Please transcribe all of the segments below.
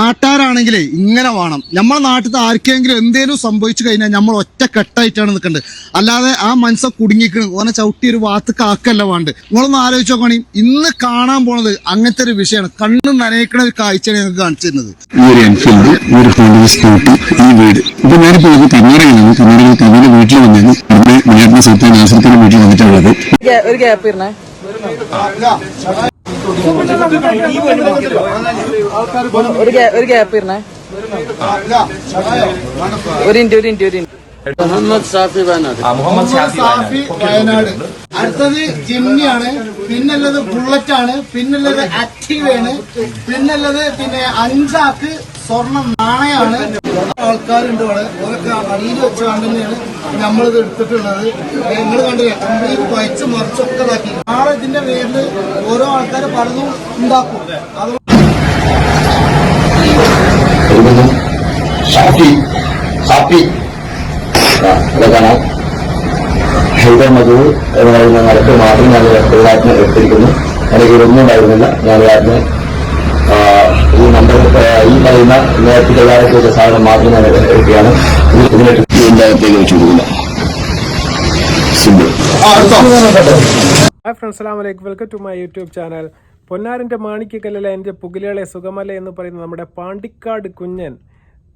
നാട്ടാരാണെങ്കിലേ ഇങ്ങനെ വേണം. നമ്മളെ നാട്ടിൽ ആർക്കെങ്കിലും എന്തേലും സംഭവിച്ചു കഴിഞ്ഞാൽ നമ്മൾ ഒറ്റ കെട്ടായിട്ടാണ് നിൽക്കേണ്ടത് അല്ലാതെ ആ മനസ്സെ കുടുങ്ങിക്കണം. ഓനെ ചവിട്ടി ഒരു വാത്ത് കാക്കല്ല വേണ്ട. നിങ്ങളൊന്ന് ആലോചിച്ച് നോക്കണേ ഇന്ന് കാണാൻ പോണത് അങ്ങനത്തെ ഒരു വിഷയമാണ്. കണ്ണ് നനയിക്കണ ഒരു കാഴ്ചയാണ് ഞങ്ങൾക്ക് കാണിച്ചു തരുന്നത്. ഒരു എൻഫീൽഡ് ഒരു സ്കൂട്ടി ഈ വീട്. ഇപ്പൊ ഞാനിപ്പോ ഇത് കർണാടകയിലാണ് കർണാടകയിൽ കവിയുടെ വീട്ടിൽ മലയാളത്തിന്റെ വന്നിട്ടുള്ളത് ഒരു ഗ്യാപ്പ് ഇരുന്നേ. ഒരു ഗ്യാപ്പ് ഇരുന്നേ ഒരു ഇന്റു ഒരു ഇന്റു ഒരു ഇന്റു മുഹമ്മദ് സാഫി വയനാട് സാഫി വയനാട് അടുത്തത് ജിമ്മിയാണ് പിന്നുള്ളത് ബുള്ളറ്റ് ആണ് പിന്നുള്ളത് ആക്റ്റീവ് ആണ് പിന്നുള്ളത് പിന്നെ അഞ്ചാക്ക് സ്വർണ നാണയാണ് ആൾക്കാരുണ്ട് ഇവിടെ. ഓരൊക്കെ അടിയിൽ വെച്ച് തന്നെയാണ് നമ്മളിത് എടുത്തിട്ടുള്ളത്. നിങ്ങൾ കണ്ടില്ല കംപ്ലീറ്റ് വയച്ച് മറിച്ചൊക്കെ ഇതാക്കി. നാളെ ഇതിന്റെ പേരിൽ ഓരോ ആൾക്കാർ പലതും ഉണ്ടാക്കും. ഷാഫി ഹാപ്പി കാണാം. ഹൈദർ മധു എന്ന് പറയുന്ന നിലയ്ക്ക് മാത്രം ഞാൻ തൊഴിലാറ്റിനെ എടുത്തിരിക്കുന്നു എനിക്ക് ഇതൊന്നും ഉണ്ടായിരുന്നില്ല. ഞാൻ അതിനെ ഈ നമ്പർ ഈ പറയുന്ന നേരത്തെ കൈകാര്യം ചെയ്ത സാധനം മാത്രം ഞാൻ എടുക്കുകയാണ്. ഇതിനെ ഇതിനകത്തേക്ക് വെച്ചു കൊടുക്കില്ല സിമ്പിൾ ഹായ് ഫ്രണ്ട്സ് അസ്സാം വലൈക്കും welcome to my YouTube channel പൊന്നാറിന്റെ മാണിക്യക്കല്ലിലെ എന്റെ പുകിലേളെ സുഗമല എന്ന് പറയുന്ന നമ്മുടെ പാണ്ടിക്കാട് കുഞ്ഞൻ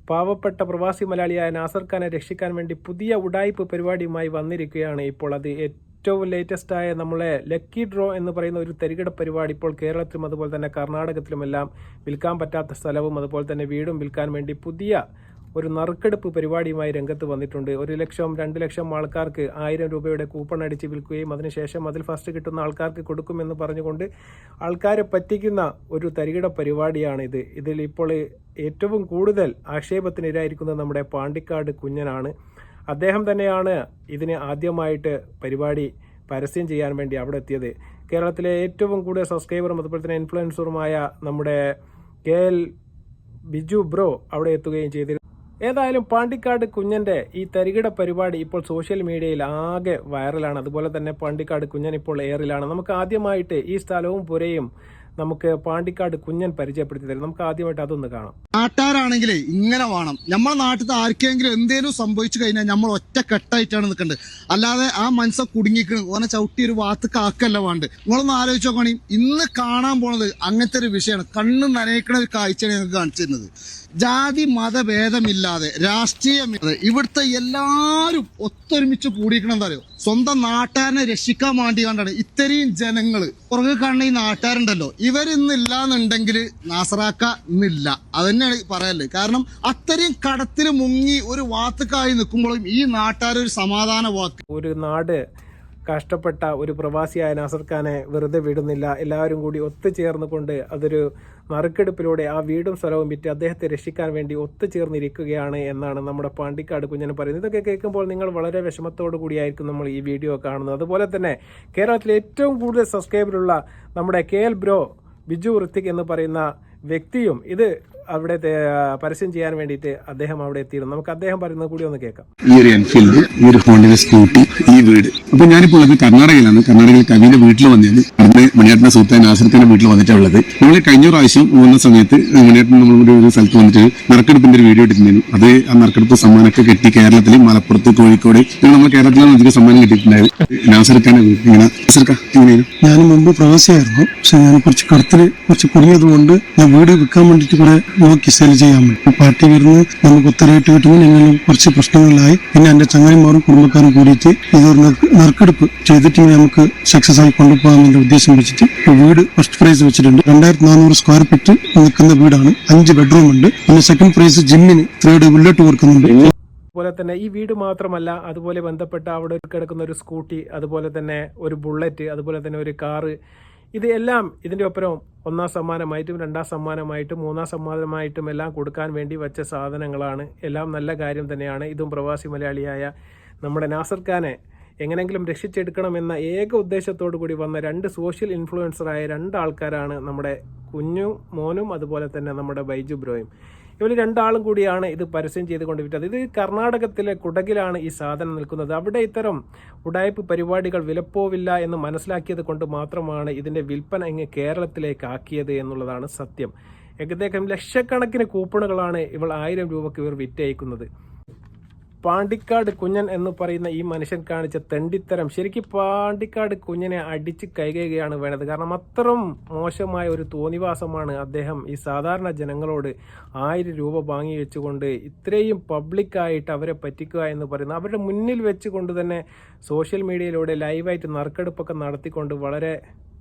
പാവപ്പെട്ട പ്രവാസി മലയാളിയായ നാസർ ഖാനെ രക്ഷിക്കാൻ വേണ്ടി പുതിയ ഉടായ്പ് പരിപാടിയുമായി വന്നിരിക്കുകയാണ്. ഇപ്പോൾ അത് ഏറ്റവും ലേറ്റസ്റ്റായ നമ്മളെ ലക്കി ഡ്രോ എന്ന് പറയുന്ന ഒരു തരികിട പരിപാടി ഇപ്പോൾ കേരളത്തിലും അതുപോലെ തന്നെ കർണാടകത്തിലുമെല്ലാം വിൽക്കാൻ പറ്റാത്ത സ്ഥലവും അതുപോലെ തന്നെ വീടും വിൽക്കാൻ വേണ്ടി പുതിയ ഒരു നറുക്കെടുപ്പ് പരിപാടിയുമായി രംഗത്ത് വന്നിട്ടുണ്ട്. ഒരു ലക്ഷം രണ്ട് ലക്ഷം ആൾക്കാർക്ക് ആയിരം രൂപയുടെ കൂപ്പൺ അടിച്ച് വിൽക്കുകയും അതിനുശേഷം അതിൽ ഫസ്റ്റ് കിട്ടുന്ന ആൾക്കാർക്ക് കൊടുക്കുമെന്ന് പറഞ്ഞുകൊണ്ട് ആൾക്കാരെ പറ്റിക്കുന്ന ഒരു തരികിട പരിപാടിയാണ് ഇത് ഇതിൽ ഇപ്പോൾ ഏറ്റവും കൂടുതൽ ആക്ഷേപത്തിനിരായിരിക്കുന്നത് നമ്മുടെ പാണ്ടിക്കാട് കുഞ്ഞനാണ്. അദ്ദേഹം തന്നെയാണ് ഇതിന് ആദ്യമായിട്ട് പരിപാടി പരസ്യം ചെയ്യാൻ വേണ്ടി അവിടെ എത്തിയത്. കേരളത്തിലെ ഏറ്റവും കൂടുതൽ സബ്സ്ക്രൈബറും അതുപോലെ തന്നെ ഇൻഫ്ലുവൻസറുമായ നമ്മുടെ കെ എൽ ബിജു ബ്രോ അവിടെ എത്തുകയും ചെയ്തിരുന്നു. ഏതായാലും പാണ്ടിക്കാട് കുഞ്ഞന്റെ ഈ തരികിട പരിപാടി ഇപ്പോൾ സോഷ്യൽ മീഡിയയിൽ ആകെ വൈറലാണ്. അതുപോലെ തന്നെ പാണ്ടിക്കാട് കുഞ്ഞൻ ഇപ്പോൾ എയറിലാണ്. നമുക്ക് ആദ്യമായിട്ട് ഈ സ്ഥലവും പുരയും നമുക്ക് പാണ്ടിക്കാട് കുഞ്ഞൻ പരിചയപ്പെടുത്തി തരും. നമുക്ക് ആദ്യമായിട്ട് അതൊന്ന് കാണാം. നാട്ടുകാരാണെങ്കിലേ ഇങ്ങനെ വേണം. നമ്മളെ നാട്ടിൽ ആർക്കെങ്കിലും എന്തേലും സംഭവിച്ചു കഴിഞ്ഞാൽ നമ്മൾ ഒറ്റ കെട്ടായിട്ടാണ് നിൽക്കേണ്ടത് അല്ലാതെ ആ മനസ്സെ കുടുങ്ങിക്കണം ഓനെ ചവിട്ടി ഒരു വാത്ത് കാക്കല്ല വേണ്ട. നിങ്ങളൊന്ന് ആലോചിച്ച് നോക്കണേ ഇന്ന് കാണാൻ പോണത് അങ്ങനത്തെ ഒരു വിഷയമാണ്. കണ്ണ് നനയിക്കണ ഒരു കാഴ്ചയാണ് ഞങ്ങൾക്ക് കാണിച്ചു തരുന്നത്. ജാതി മതഭേദമില്ലാതെ രാഷ്ട്രീയമില്ലാതെ ഇവിടുത്തെ എല്ലാരും ഒത്തൊരുമിച്ച് കൂടിയിരിക്കണം എന്താ അറിയോ? സ്വന്തം നാട്ടുകാരനെ രക്ഷിക്കാൻ വേണ്ടി കണ്ടാണ് ഇത്രയും ജനങ്ങൾ പുറകെ കാണുന്ന ഈ നാട്ടുകാരുണ്ടല്ലോ. ഇവരിന്നില്ല എന്നുണ്ടെങ്കിൽ നാസറാക്ക ഇന്നില്ല. അത് തന്നെയാണ് പറയല്ലേ കാരണം അത്രയും കടത്തിൽ മുങ്ങി ഒരു വാത്തുക്കായി നിൽക്കുമ്പോഴും ഈ നാട്ടുകാരൊരു സമാധാന വാക്ക്. ഒരു നാട് കഷ്ടപ്പെട്ട ഒരു പ്രവാസിയായ നാസർ ഖാനെ വെറുതെ വിടുന്നില്ല. എല്ലാവരും കൂടി ഒത്തുചേർന്നുകൊണ്ട് അതൊരു നറുക്കെടുപ്പിലൂടെ ആ വീടും സ്ഥലവും വിറ്റ് അദ്ദേഹത്തെ രക്ഷിക്കാൻ വേണ്ടി ഒത്തുചേർന്നിരിക്കുകയാണ് എന്നാണ് നമ്മുടെ പാണ്ടിക്കാട് കുഞ്ഞൻ പറയുന്നത്. ഇതൊക്കെ കേൾക്കുമ്പോൾ നിങ്ങൾ വളരെ വിഷമത്തോടു കൂടിയായിരിക്കും നമ്മൾ ഈ വീഡിയോ കാണുന്നത്. അതുപോലെ തന്നെ കേരളത്തിലെ ഏറ്റവും കൂടുതൽ സബ്സ്ക്രൈബറുള്ള നമ്മുടെ K L bro Biju Hrithik എന്ന് പറയുന്ന വ്യക്തിയും ഇത് അവിടെ പരസ്യം ചെയ്യാൻ വേണ്ടിയിട്ട് അദ്ദേഹം അവിടെ എത്തിയിരുന്നു നമുക്ക് അദ്ദേഹം പറയുന്നത് കൂടി ഒന്ന് കേൾക്കാം. ഈ ഒരു എൻഫീൽഡ് ഈ ഒരു ഹോണ്ടിന്റെ സ്കൂട്ടി ഈ വീട്. അപ്പൊ ഞാനിപ്പോൾ ഉള്ളത് കർണാടകയിലാണ്. കർണാടകയിൽ കവിന്റെ വീട്ടിൽ വന്നത് അവിടെ മണിയാട്ടിന്റെ സുഹൃത്തായ നാസർത്തിന്റെ വീട്ടിൽ വന്നിട്ടുള്ളത് നമ്മൾ കഴിഞ്ഞ പ്രാവശ്യം പോകുന്ന സമയത്ത് മണിയാട്ടിന് നമ്മൾ ഒരു സ്ഥലത്ത് വന്നിട്ട് നറുക്കെടുപ്പിന്റെ ഒരു വീഡിയോ എടുത്തിരുന്നു അത് ആ നറുക്കെടുപ്പ് സമ്മാനമൊക്കെ കിട്ടി കേരളത്തിൽ മലപ്പുറത്ത് കോഴിക്കോട്. ഇങ്ങനെ നമ്മൾ കേരളത്തിലാണ് അധികം സമ്മാനം കിട്ടിയിട്ടുണ്ടായത് വീട്ടിൽ ഇങ്ങനെ നാസർക്ക എങ്ങനെയാണ്? ഞാൻ മുമ്പ് പ്രവാസിയായിരുന്നു പക്ഷെ ഞാൻ കുറച്ച് കടത്തിൽ കുറച്ച് കുടുങ്ങിയത് കൊണ്ട് ഞാൻ വീട് വിൽക്കാൻ വേണ്ടിയിട്ട് കുറെ നോക്കി സെയിൽ ചെയ്യാൻ പറ്റും. പാർട്ടി വരുന്ന നമുക്ക് ഒത്തരമായിട്ട് കിട്ടുമ്പോൾ ഞങ്ങളും കുറച്ച് പ്രശ്നങ്ങളിലായി. പിന്നെ എന്റെ ചങ്ങായിമാരും കുടുംബക്കാരും കൂടിയിട്ട് ഇതൊരു നറുക്ക് നറുക്കെടുപ്പ് ചെയ്തിട്ട് നമുക്ക് സക്സസ് ആയി കൊണ്ടുപോകാമെന്ന ഉദ്ദേശം വെച്ചിട്ട് വീട് ഫസ്റ്റ് പ്രൈസ് വെച്ചിട്ടുണ്ട്. രണ്ടായിരത്തി നാനൂറ് സ്ക്വയർ ഫീറ്റ് നിൽക്കുന്ന വീടാണ്. അഞ്ച് ബെഡ്റൂം ഉണ്ട്. പിന്നെ സെക്കൻഡ് പ്രൈസ് ജിമ്മിന് തേർഡ് ബുള്ളറ്റ് കൊടുക്കുന്നുണ്ട് അതുപോലെ തന്നെ ഈ വീട് മാത്രമല്ല അതുപോലെ ബന്ധപ്പെട്ട അവിടെ കിടക്കുന്ന ഒരു സ്കൂട്ടി അതുപോലെ തന്നെ ഒരു ബുള്ളറ്റ് അതുപോലെ തന്നെ ഒരു കാറ് ഇത് എല്ലാം ഇതിന്റെ ഒപ്പരം ഒന്നാം സമ്മാനമായിട്ടും രണ്ടാം സമ്മാനമായിട്ടും മൂന്നാം സമ്മാനമായിട്ടും എല്ലാം കൊടുക്കാൻ വേണ്ടി വെച്ച സാധനങ്ങളാണ്. എല്ലാം നല്ല കാര്യം തന്നെയാണ്. ഇതും പ്രവാസി മലയാളിയായ നമ്മുടെ നാസർ ഖാനെ എങ്ങനെങ്കിലും രക്ഷിച്ചെടുക്കണമെന്ന ഏക ഉദ്ദേശത്തോടു കൂടി വന്ന രണ്ട് സോഷ്യൽ ഇൻഫ്ലുവൻസറായ രണ്ട് ആൾക്കാരാണ് നമ്മുടെ കുഞ്ഞു മോനും അതുപോലെ തന്നെ നമ്മുടെ ബൈജു ബ്രോയും. ഇവർ രണ്ടാളും കൂടിയാണ് ഇത് പരസ്യം ചെയ്തുകൊണ്ട് വിറ്റത് ഇത് കർണാടകത്തിലെ കുടകിലാണ് ഈ സാധനം നിൽക്കുന്നത്. അവിടെ ഇത്തരം ഉടായ്പ് പരിപാടികൾ വിലപ്പോവില്ല എന്ന് മനസ്സിലാക്കിയത് കൊണ്ട് മാത്രമാണ് ഇതിന്റെ വിൽപ്പന ഇങ്ങ് കേരളത്തിലേക്ക് ആക്കിയത് എന്നുള്ളതാണ് സത്യം. ഏകദേശം ലക്ഷക്കണക്കിന് കൂപ്പണുകളാണ് ഇവൾ ആയിരം രൂപക്ക് ഇവർ വിറ്റയക്കുന്നത്. പാണ്ടിക്കാട് കുഞ്ഞൻ എന്ന് പറയുന്ന ഈ മനുഷ്യൻ കാണിച്ച തെണ്ടിത്തരം ശരിക്കും പാണ്ടിക്കാട് കുഞ്ഞനെ അടിച്ച് കൈകയുകയാണ് വേണ്ടത്. കാരണം അത്രയും മോശമായ ഒരു തോന്നിവാസമാണ് അദ്ദേഹം ഈ സാധാരണ ജനങ്ങളോട് ആയിരം രൂപ വാങ്ങി വെച്ചുകൊണ്ട് ഇത്രയും പബ്ലിക്കായിട്ട് അവരെ പറ്റിക്കുക എന്ന് പറയുന്നത് അവരുടെ മുന്നിൽ വെച്ചുകൊണ്ട് തന്നെ സോഷ്യൽ മീഡിയയിലൂടെ ലൈവായിട്ട് നറുക്കെടുപ്പൊക്കെ നടത്തിക്കൊണ്ട് വളരെ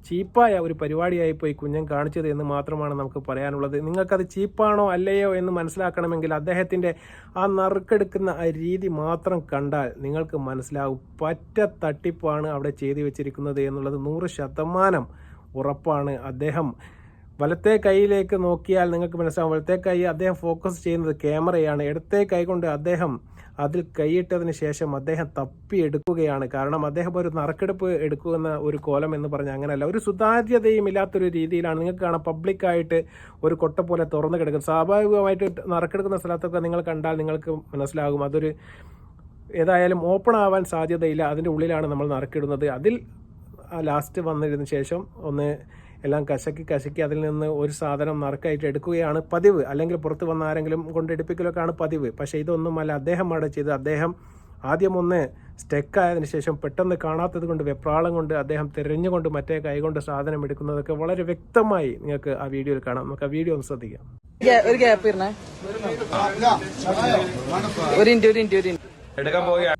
ചീപ്പായ ഒരു പരിപാടിയായി പോയി കുഞ്ഞൻ കാണിച്ചത് എന്ന് മാത്രമാണ് നമുക്ക് പറയാനുള്ളത്. നിങ്ങൾക്കത് ചീപ്പാണോ അല്ലയോ എന്ന് മനസ്സിലാക്കണമെങ്കിൽ അദ്ദേഹത്തിന്റെ ആ നറുക്കെടുക്കുന്ന ആ രീതി മാത്രം കണ്ടാൽ നിങ്ങൾക്ക് മനസ്സിലാവും പറ്റ തട്ടിപ്പാണ് അവിടെ ചെയ്തു വെച്ചിരിക്കുന്നത് എന്നുള്ളത് നൂറ് ശതമാനം ഉറപ്പാണ്. അദ്ദേഹം വലത്തെ കൈയിലേക്ക് നോക്കിയാൽ നിങ്ങൾക്ക് മനസ്സിലാവും. വലത്തെ കൈ അദ്ദേഹം ഫോക്കസ് ചെയ്യുന്നത് ക്യാമറയാണ് ഇടത്തെ കൈ കൊണ്ട് അദ്ദേഹം അതിൽ കൈയിട്ടതിന് ശേഷം അദ്ദേഹം തപ്പി എടുക്കുകയാണ്. കാരണം അദ്ദേഹം ഒരു നറുക്കെടുപ്പ് എടുക്കുന്ന ഒരു കോലം എന്ന് പറഞ്ഞാൽ അങ്ങനെയല്ല. ഒരു സുതാര്യതയും ഇല്ലാത്തൊരു രീതിയിലാണ് നിങ്ങൾക്ക് കാണാം പബ്ലിക്കായിട്ട് ഒരു കൊട്ട പോലെ തുറന്നു കിടക്കും സ്വാഭാവികമായിട്ട് നറുക്കെടുക്കുന്ന സ്ഥലത്തൊക്കെ നിങ്ങൾ കണ്ടാൽ നിങ്ങൾക്ക് മനസ്സിലാകും. അതൊരു ഏതായാലും ഓപ്പൺ ആവാൻ സാധ്യതയില്ല. അതിന്റെ ഉള്ളിലാണ് നമ്മൾ നറുക്കിടുന്നത്. അതിൽ ലാസ്റ്റ് വന്നതിന് ശേഷം ഒന്ന് എല്ലാം കശക്കി കശക്കി അതിൽ നിന്ന് ഒരു സാധനം നറുക്കായിട്ട് എടുക്കുകയാണ് പതിവ്. അല്ലെങ്കിൽ പുറത്ത് വന്ന ആരെങ്കിലും കൊണ്ടെടുപ്പിക്കലൊക്കെയാണ് പതിവ്. പക്ഷേ ഇതൊന്നുമല്ല. അദ്ദേഹം അവിടെ ചെയ്ത് അദ്ദേഹം ആദ്യം ഒന്ന് സ്റ്റെക്കായതിനു ശേഷം പെട്ടെന്ന് കാണാത്തത് കൊണ്ട് വെപ്രാളം കൊണ്ട് അദ്ദേഹം തിരഞ്ഞുകൊണ്ട് മറ്റേ കൈകൊണ്ട് സാധനം എടുക്കുന്നതൊക്കെ വളരെ വ്യക്തമായി നിങ്ങൾക്ക് ആ വീഡിയോയിൽ കാണാം. നമുക്ക് ആ വീഡിയോ ഒന്ന് ശ്രദ്ധിക്കാം. ഒരു ഗ്യാപ്പ് എടുക്കാൻ പോവുകയാണ്.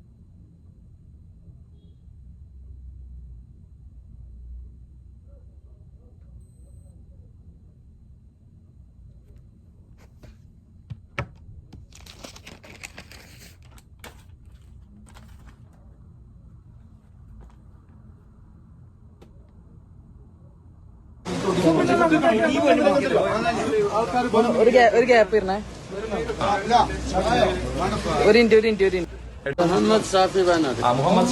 ഒരു ഗ്യാപ്പ് ഇരുന്നേ ഒരു ഇന്റ് ഒരു ഇന്റ് ഒരു ഇന്റ് മുഹമ്മദ് ഷാഫി വയനാട്. മുഹമ്മദ്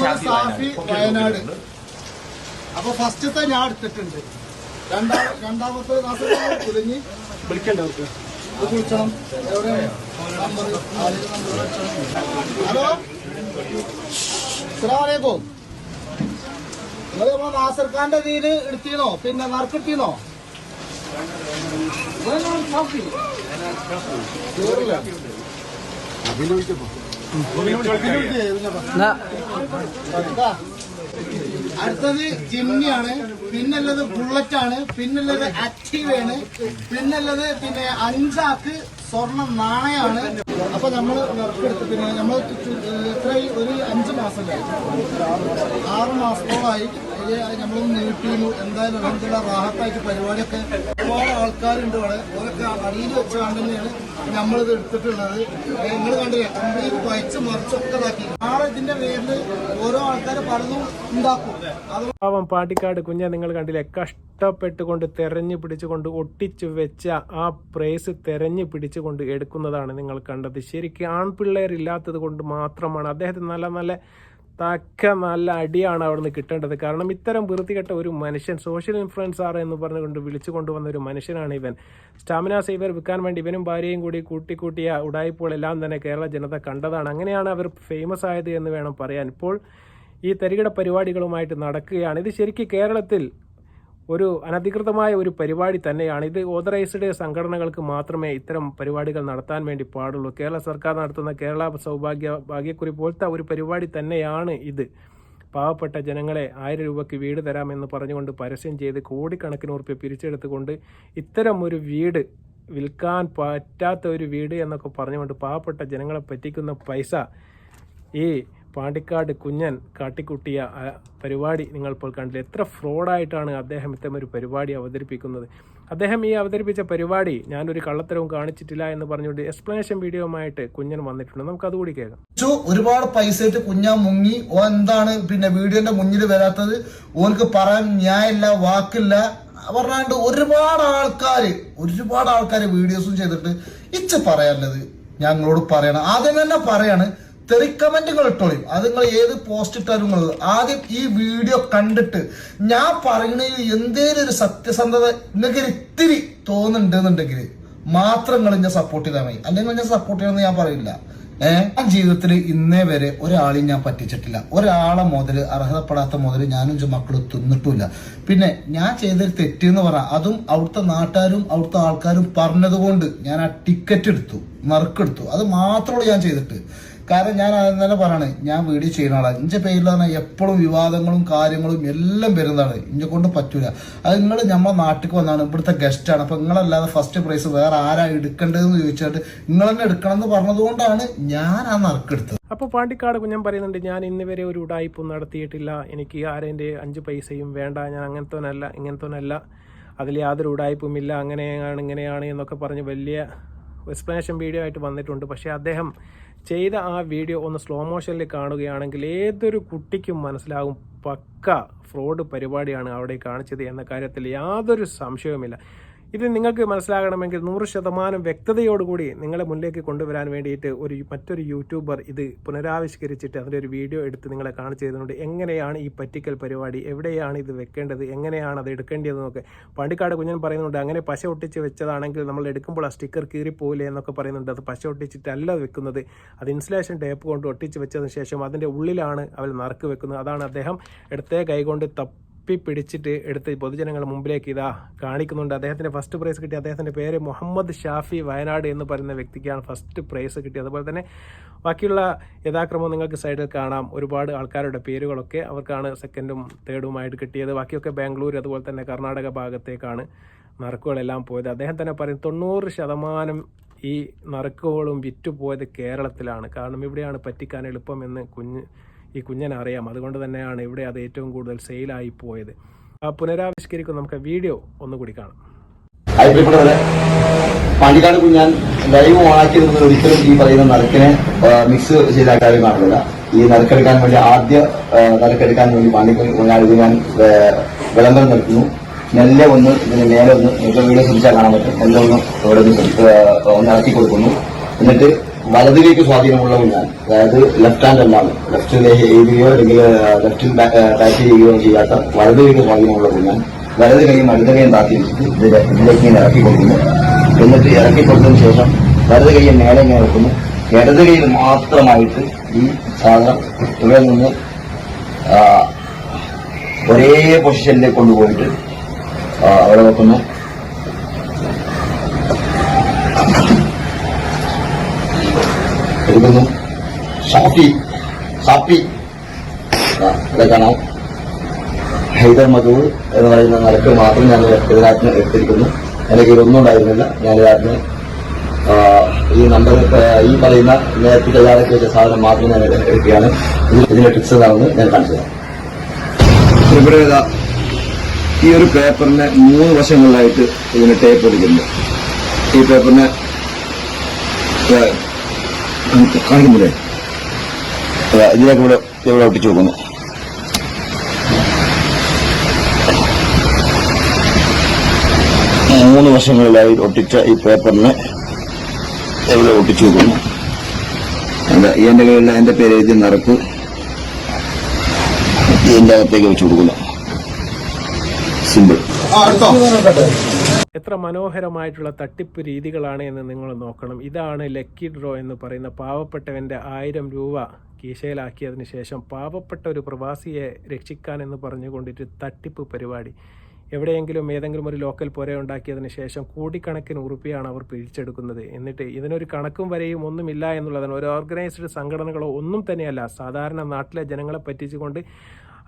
വയനാട്. അപ്പൊ ഫസ്റ്റത്തെ ഞാൻ എടുത്തിട്ടുണ്ട്. രണ്ടാമത്തെ ഹലോ? അസ്സലാമലൈക്കും നിങ്ങൾ നമ്മളെ നാസർഖാന്റെ കീഴിൽ എടുത്തിരുന്നോ? പിന്നെ നറുക്കിട്ടീന്നോ അടുത്തത് ജിമ്മിയാണ് പിന്നുള്ളത് ബുള്ളറ്റ് ആണ് പിന്നുള്ളത് ആക്റ്റീവ് ആണ് പിന്നുള്ളത് പിന്നെ അഞ്ചാക്ക് സ്വർണ നാണയമാണ്. അപ്പൊ നമ്മൾ വർക്ക് എടുത്ത് പിന്നെ നമ്മൾ എത്ര ഒരു അഞ്ച് മാസം ആറ് മാസത്തോളായി നമ്മൾ നീട്ടിയിരുന്നു എന്തായാലും അലഹദില്ല റാഹത്തായിട്ട് പരിപാടിയൊക്കെ ഒരുപാട് ആൾക്കാരുണ്ട് ഇവിടെ. ഓരൊക്കെ അടിയിൽ വെച്ച് നമ്മളിത് എടുത്തിട്ടുള്ളത്. നിങ്ങൾ കണ്ടില്ല? കംപ്ലീറ്റ് കുഴച്ച് മറിച്ചൊക്കെ ഇതാക്കി. നാളെ ഇതിന്റെ പേരിൽ ഓരോ ആൾക്കാർ പലതും ഉണ്ടാക്കും. പാവം പാട്ടിക്കാട് കുഞ്ഞ നിങ്ങൾ കണ്ടില്ലേ? കഷ്ടപ്പെട്ടുകൊണ്ട് തെരഞ്ഞു പിടിച്ചുകൊണ്ട് ഒട്ടിച്ചു വെച്ച ആ പ്രൈസ് തെരഞ്ഞു പിടിച്ചുകൊണ്ട് എടുക്കുന്നതാണ് നിങ്ങൾ കണ്ടത്. ശരിക്കും ആൺപിള്ളേരില്ലാത്തത് കൊണ്ട് മാത്രമാണ്. അദ്ദേഹത്തിന് നല്ല നല്ല തക്ക നല്ല അടിയാണ് അവിടുന്ന് കിട്ടേണ്ടത്. കാരണം ഇത്തരം വൃത്തികെട്ട ഒരു മനുഷ്യൻ സോഷ്യൽ ഇൻഫ്ലുവൻസർ എന്ന് പറഞ്ഞുകൊണ്ട് വിളിച്ചു കൊണ്ടുവന്ന ഒരു മനുഷ്യനാണ് ഇവൻ. സ്റ്റാമിന സേവർ വിൽക്കാൻ വേണ്ടി ഇവനും ഭാര്യയും കൂടി കൂട്ടിക്കൂട്ടിയ എല്ലാം തന്നെ കേരള ജനത കണ്ടതാണ്. അങ്ങനെയാണ് അവർ ഫേമസ് ആയത് എന്ന് വേണം പറയാൻ. ഇപ്പോൾ ഈ തരികിട പരിപാടികളുമായിട്ട് നടക്കുകയാണ്. ഇത് ശരിക്കും കേരളത്തിൽ ഒരു അനധികൃതമായ ഒരു പരിപാടി തന്നെയാണ്. ഇത് ഓതറൈസ്ഡ് സംഘടനകൾക്ക് മാത്രമേ ഇത്തരം പരിപാടികൾ നടത്താൻ വേണ്ടി പാടുള്ളൂ. കേരള സർക്കാർ നടത്തുന്ന കേരള സൗഭാഗ്യ ഭാഗ്യക്കുറി പോലത്തെ ഒരു പരിപാടി തന്നെയാണ് ഇത്. പാവപ്പെട്ട ജനങ്ങളെ ആയിരം രൂപയ്ക്ക് വീട് തരാമെന്ന് പറഞ്ഞുകൊണ്ട് പരസ്യം ചെയ്ത് കോടിക്കണക്കിന് ഉറുപ്പ്യ പിരിച്ചെടുത്തുകൊണ്ട് ഇത്തരം ഒരു വീട് വിൽക്കാൻ പറ്റാത്ത ഒരു വീട് എന്നൊക്കെ പറഞ്ഞുകൊണ്ട് പാവപ്പെട്ട ജനങ്ങളെ പറ്റിക്കുന്ന പൈസ ഈ പാണ്ടിക്കാട് കുഞ്ഞൻ കാട്ടിക്കുട്ടിയ പരിപാടി നിങ്ങൾ ഇപ്പോൾ കണ്ടില്ല? എത്ര ഫ്രോഡായിട്ടാണ് അദ്ദേഹം ഇത്തരം ഒരു പരിപാടി അവതരിപ്പിക്കുന്നത്. അദ്ദേഹം ഈ അവതരിപ്പിച്ച പരിപാടി ഞാനൊരു കള്ളത്തരവും കാണിച്ചിട്ടില്ല എന്ന് പറഞ്ഞുകൊണ്ട് എക്സ്പ്ലനേഷൻ വീഡിയോയുമായിട്ട് കുഞ്ഞൻ വന്നിട്ടുണ്ട്. നമുക്ക് അതുകൂടി കേൾക്കാം ഒരുപാട് പൈസ ഇട്ട് കുഞ്ഞാ മുങ്ങി. ഓ എന്താണ് പിന്നെ വീഡിയോന്റെ മുന്നിൽ വരാത്തത്? ഓർക്ക് പറയാൻ ന്യായമില്ല വാക്കില്ല. പറഞ്ഞാണ്ട് ഒരുപാട് ആൾക്കാര് ഒരുപാട് ആൾക്കാര് വീഡിയോസും ചെയ്തിട്ട് ഇച്ച് പറയാനുള്ളത് ഞങ്ങളോട് പറയണം. ആദ്യം തന്നെ പറയാണ് തെറി കമന്റുകൾ ഇട്ടോളി അത് നിങ്ങൾ ഏത് പോസ്റ്റ് ഇട്ടാലും ആദ്യം ഈ വീഡിയോ കണ്ടിട്ട് ഞാൻ പറയുന്നതിൽ എന്തേലും ഒരു സത്യസന്ധത നിങ്ങൾക്ക് ഇത്തിരി തോന്നുന്നുണ്ടെന്നുണ്ടെങ്കിൽ മാത്രം നിങ്ങൾ ഞാൻ സപ്പോർട്ട് ചെയ്താൽ മതി. അല്ലെങ്കിൽ ഞാൻ സപ്പോർട്ട് ചെയ്യണമെന്ന് ഞാൻ പറയില്ല. ആ ജീവിതത്തിൽ ഇന്നേ വരെ ഒരാളെയും ഞാൻ പറ്റിച്ചിട്ടില്ല. ഒരാളെ മുതൽ അർഹതപ്പെടാത്ത മുതൽ ഞാനും മക്കളും തിന്നിട്ടില്ല പിന്നെ ഞാൻ ചെയ്തൊരു തെറ്റെന്ന് പറഞ്ഞാൽ അതും അവിടുത്തെ നാട്ടുകാരും അവിടുത്തെ ആൾക്കാരും പറഞ്ഞതുകൊണ്ട് ഞാൻ ആ ടിക്കറ്റ് എടുത്തു നറുക്കെടുത്തു അത് മാത്രമേ ഞാൻ ചെയ്തിട്ട്. കാരണം ഞാൻ തന്നെ പറയണേ ഞാൻ വീഡിയോ ചെയ്യുന്ന ആളാണ് ഇഞ്ചെ പറഞ്ഞാൽ എപ്പോഴും വിവാദങ്ങളും കാര്യങ്ങളും എല്ലാം വരുന്നതാണ്. ഇഞ്ചെ കൊണ്ട് പറ്റൂല. അത് നിങ്ങൾ നമ്മുടെ നാട്ടിൽ വന്നാണ് ഇവിടുത്തെ ഗസ്റ്റാണ് അപ്പൊ നിങ്ങളല്ലാതെ ഫസ്റ്റ് പ്രൈസ് വേറെ ആരാ എടുക്കേണ്ടതെന്ന് ചോദിച്ചിട്ട് നിങ്ങൾ തന്നെ എടുക്കണം എന്ന് പറഞ്ഞതുകൊണ്ടാണ് ഞാൻ ആ നറുക്കെടുത്തത് അപ്പോൾ പാണ്ടിക്കാട് കുഞ്ഞൻ പറയുന്നുണ്ട് ഞാൻ ഇന്ന് വരെ ഒരു ഉടായ്പും നടത്തിയിട്ടില്ല. എനിക്ക് ആരെന്റെ അഞ്ച് പൈസയും വേണ്ട. ഞാൻ അങ്ങനത്തോനല്ല ഇങ്ങനത്തോനല്ല. അതിൽ യാതൊരു ഉടായ്പുമില്ല അങ്ങനെയാണ് ഇങ്ങനെയാണ് എന്നൊക്കെ പറഞ്ഞ് വലിയ എക്സ്പ്ലനേഷൻ വീഡിയോ ആയിട്ട് വന്നിട്ടുണ്ട്. പക്ഷേ അദ്ദേഹം ചെയ്ത ആ വീഡിയോ ഒന്ന് സ്ലോ മോഷനിൽ കാണുകയാണെങ്കിൽ ഏതൊരു കുട്ടിക്കും മനസ്സിലാകും പക്ക ഫ്രോഡ് പരിപാടിയാണ് അവിടെ കാണിച്ചത് എന്ന കാര്യത്തിൽ യാതൊരു സംശയവുമില്ല. ഇത് നിങ്ങൾക്ക് മനസ്സിലാകണമെങ്കിൽ നൂറ് ശതമാനം വ്യക്തതയോടുകൂടി നിങ്ങളെ മുന്നിലേക്ക് കൊണ്ടുവരാൻ വേണ്ടിയിട്ട് ഒരു മറ്റൊരു യൂട്യൂബർ ഇത് പുനരാവിഷ്കരിച്ചിട്ട് അതിന്റെ ഒരു വീഡിയോ എടുത്ത് നിങ്ങളെ കാണിച്ചു തരുന്നുണ്ട്. എങ്ങനെയാണ് ഈ പറ്റിക്കൽ പരിപാടി? എവിടെയാണ് ഇത് വെക്കേണ്ടത്? എങ്ങനെയാണ് അത് എടുക്കേണ്ടതെന്നൊക്കെ പണ്ടിക്കാട് കുഞ്ഞൻ പറയുന്നുണ്ട് അങ്ങനെ പശ ഒട്ടിച്ച് വെച്ചതാണെങ്കിൽ നമ്മൾ എടുക്കുമ്പോൾ ആ സ്റ്റിക്കർ കീറിപ്പോയില്ലേ എന്നൊക്കെ പറയുന്നുണ്ട്. അത് പശ ഒട്ടിച്ചിട്ടല്ല വെക്കുന്നത്. അത് ഇൻസുലേഷൻ ടേപ്പ് കൊണ്ട് ഒട്ടിച്ച് വെച്ചതിന് ശേഷം അതിന്റെ ഉള്ളിലാണ് അവർ നറുക്ക് വെക്കുന്നത്. അതാണ് അദ്ദേഹം ഇടത്തെ കൈകൊണ്ട് തപ്പി തപ്പി പിടിച്ചിട്ട് എടുത്ത് പൊതുജനങ്ങളുടെ മുമ്പിലേക്ക് ഇതാ കാണിക്കുന്നുണ്ട്. അദ്ദേഹത്തിന് ഫസ്റ്റ് പ്രൈസ് കിട്ടി അദ്ദേഹത്തിന്റെ പേര് മുഹമ്മദ് ഷാഫി വയനാട് എന്ന് പറയുന്ന വ്യക്തിക്കാണ് ഫസ്റ്റ് പ്രൈസ് കിട്ടിയത്. അതുപോലെ തന്നെ ബാക്കിയുള്ള യഥാക്രമം നിങ്ങൾക്ക് സൈഡിൽ കാണാം. ഒരുപാട് ആൾക്കാരുടെ പേരുകളൊക്കെ അവർക്കാണ് സെക്കൻഡും തേർഡുമായിട്ട് കിട്ടിയത്. ബാക്കിയൊക്കെ ബാംഗ്ലൂർ അതുപോലെ തന്നെ കർണാടക ഭാഗത്തേക്കാണ് നറുക്കുകളെല്ലാം പോയത്. അദ്ദേഹം തന്നെ പറയും തൊണ്ണൂറ് ശതമാനം ഈ നറുക്കുകളും വിറ്റുപോയത് കേരളത്തിലാണ്. കാരണം ഇവിടെയാണ് പറ്റിക്കാൻ എളുപ്പമെന്ന് കുഞ്ഞ് ഈ കുഞ്ഞിനെ അറിയാം. അതുകൊണ്ട് തന്നെയാണ് ഇവിടെ അത് ഏറ്റവും കൂടുതൽ സെയിലായി പോയത്. ആ പുനരാവിഷ്കരിക്കും നമുക്ക് വീഡിയോ ഒന്നുകൂടി കാണാം. പാണ്ടിക്കാട് കുഞ്ഞാൻ ലൈവ് ഓണാക്കി നിന്ന് ഒരിക്കലും ഈ പറയുന്ന നറുക്കിനെ മിക്സ് ചെയ്ത കാര്യം കാണുന്നില്ല ഈ നറുക്കെടുക്കാൻ വേണ്ടി ആദ്യ നറുക്കെടുക്കാൻ വേണ്ടി പാണ്ടിക്കാട് കുഞ്ഞാൻ ഇത് ഞാൻ വിളംബരം നിർത്തുന്നു. നെല്ല് ഒന്ന് ഇതിന് മേലെ ഒന്ന് വീഡിയോ ശ്രദ്ധിച്ചാൽ കാണാൻ പറ്റും. നെല്ലൊന്ന് ഇവിടെ ഒന്ന് ഒന്ന് ഇറക്കി കൊടുക്കുന്നു. എന്നിട്ട് വലതിലേക്ക് സ്വാധീനമുള്ളവൻ ഞാൻ അതായത് ലെഫ്റ്റ് ഹാൻഡ് എന്നാണ്. ലെഫ്റ്റിലേക്ക് എഴുതുകയോ അല്ലെങ്കിൽ ലെഫ്റ്റിൽ ബാക്ക് ചെയ്യുകയോ ചെയ്യാത്ത വലതിലേക്ക് സ്വാധീനമുള്ളവൻ ഞാൻ വലത് കൈയും അടുത്ത കൈയും താത്തി വെച്ചിട്ട് ഇതിലെ ഇതിലേക്ക് ഇങ്ങനെ ഇറക്കി കൊടുക്കുന്നു എന്നിട്ട് ഇറക്കി കൊടുത്തതിന് ശേഷം വലത് കൈയും മേലെ ഇങ്ങനെ വെക്കുന്നു. ഇടത് കൈയിൽ മാത്രമായിട്ട് ഈ സാധനം ഇവിടെ നിന്ന് ഒരേ പൊസിഷനിലേക്ക് കൊണ്ടുപോയിട്ട് അവിടെ വെക്കുന്നു. എടുക്കുന്നു ഷാഫി ഷാഫി. കാണാം. ഹൈദർ മധൂർ എന്ന് പറയുന്ന നിലയ്ക്ക് മാത്രം ഞാൻ ഇതിനകത്ത് എടുത്തിരിക്കുന്നു എനിക്ക് ഇതൊന്നും ഉണ്ടായിരുന്നില്ല. ഞാൻ ആ, ഈ നമ്പർ ഈ പറയുന്ന നേരത്തെ തയ്യാറാക്കി വെച്ച സാധനം മാത്രം ഞാൻ എടുക്കുകയാണ് ഇതിന്റെ ടിപ്സ് എന്താണെന്ന് ഞാൻ കാണിച്ചു തരാം. ഇതാ ഈ ഒരു പേപ്പറിന് മൂന്ന് വശങ്ങളിലായിട്ട് ഇതിന് ടേപ്പ് ഒടിക്കുന്നു ഈ പേപ്പറിന് കാണിക്കുന്നില്ലേ? ഇതാ, ഇതിലേക്ക് ഇവിടെ ഇവിടെ ഒട്ടിച്ചു വെക്കുന്നു. മൂന്ന് വർഷങ്ങളിലായി ഒട്ടിച്ച ഈ പേപ്പറിന് എവിടെ ഒട്ടിച്ചു വെക്കുന്നു. എന്താ എന്റെ കയ്യിൽ എന്റെ പേര് എഴുതി നിറക്ക് എന്റെ അകത്തേക്ക് വെച്ചു കൊടുക്കുന്നു. സിമ്പിൾ എത്ര മനോഹരമായിട്ടുള്ള തട്ടിപ്പ് രീതികളാണ് എന്ന് നിങ്ങൾ നോക്കണം. ഇതാണ് ലക്കി ഡ്രോ എന്ന് പറയുന്ന പാവപ്പെട്ടവന്റെ ആയിരം രൂപ കീശയിലാക്കിയതിന് ശേഷം പാവപ്പെട്ട ഒരു പ്രവാസിയെ രക്ഷിക്കാൻ എന്ന് പറഞ്ഞുകൊണ്ടിട്ട് തട്ടിപ്പ് പരിപാടി. എവിടെയെങ്കിലും ഏതെങ്കിലും ഒരു ലോക്കൽ പുര ഉണ്ടാക്കിയതിന് ശേഷം കോടിക്കണക്കിന് ഉറുപ്പിയാണ് അവർ പിരിച്ചെടുക്കുന്നത്. എന്നിട്ട് ഇതിനൊരു കണക്കും വരെയും ഒന്നുമില്ല എന്നുള്ളതാണ്. ഒരു ഓർഗനൈസ്ഡ് സംഘടനകളോ ഒന്നും തന്നെയല്ല. സാധാരണ നാട്ടിലെ ജനങ്ങളെ പറ്റിച്ചുകൊണ്ട്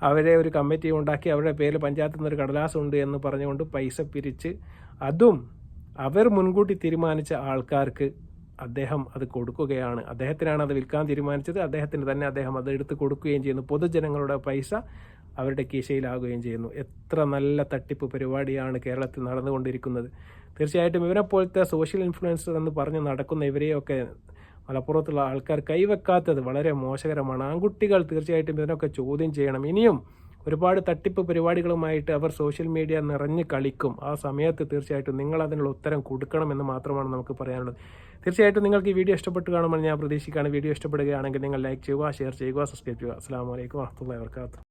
അവരെ ഒരു കമ്മിറ്റി ഉണ്ടാക്കി അവരുടെ പേരിൽ പഞ്ചായത്തിൽ നിന്നൊരു കടലാസുണ്ട് എന്ന് പറഞ്ഞുകൊണ്ട് പൈസ പിരിച്ച് അതും അവർ മുൻകൂട്ടി തീരുമാനിച്ച ആൾക്കാർക്ക് അദ്ദേഹം അത് കൊടുക്കുകയാണ്. അദ്ദേഹത്തിനാണ് അത് വിൽക്കാൻ തീരുമാനിച്ചത്. അദ്ദേഹത്തിന് തന്നെ അദ്ദേഹം അത് എടുത്ത് കൊടുക്കുകയും ചെയ്യുന്നു. പൊതുജനങ്ങളുടെ പൈസ അവരുടെ കീശയിലാകുകയും ചെയ്യുന്നു. എത്ര നല്ല തട്ടിപ്പ് പരിപാടിയാണ് കേരളത്തിൽ നടന്നുകൊണ്ടിരിക്കുന്നത്. തീർച്ചയായിട്ടും ഇവരെപ്പോലത്തെ സോഷ്യൽ ഇൻഫ്ലുവൻസർ എന്ന് പറഞ്ഞ് നടക്കുന്ന ഇവരെയൊക്കെ മലപ്പുറത്തുള്ള ആൾക്കാർ കൈവെക്കാത്തത് വളരെ മോശകരമാണ്. ആൺകുട്ടികൾ തീർച്ചയായിട്ടും ഇതിനൊക്കെ ചോദ്യം ചെയ്യണം. ഇനിയും ഒരുപാട് തട്ടിപ്പ് പരിപാടികളുമായിട്ട് അവർ സോഷ്യൽ മീഡിയ നിറഞ്ഞ് കളിക്കും. ആ സമയത്ത് തീർച്ചയായിട്ടും നിങ്ങൾ അതിനുള്ള ഉത്തരം കൊടുക്കണമെന്ന് മാത്രമാണ് നമുക്ക് പറയാനുള്ളത്. തീർച്ചയായിട്ടും നിങ്ങൾക്ക് ഈ വീഡിയോ ഇഷ്ടപ്പെട്ട് കാണുമെന്ന് ഞാൻ പ്രതീക്ഷിക്കുകയാണ്. വീഡിയോ ഇഷ്ടപ്പെടുകയാണെങ്കിൽ നിങ്ങൾ ലൈക്ക് ചെയ്യുക ഷെയർ ചെയ്യുക സബ്സ്ക്രൈബ് ചെയ്യുക. അസ്സാം വലൈക്കും വാഹത്തുള്ള വർക്കാത്തു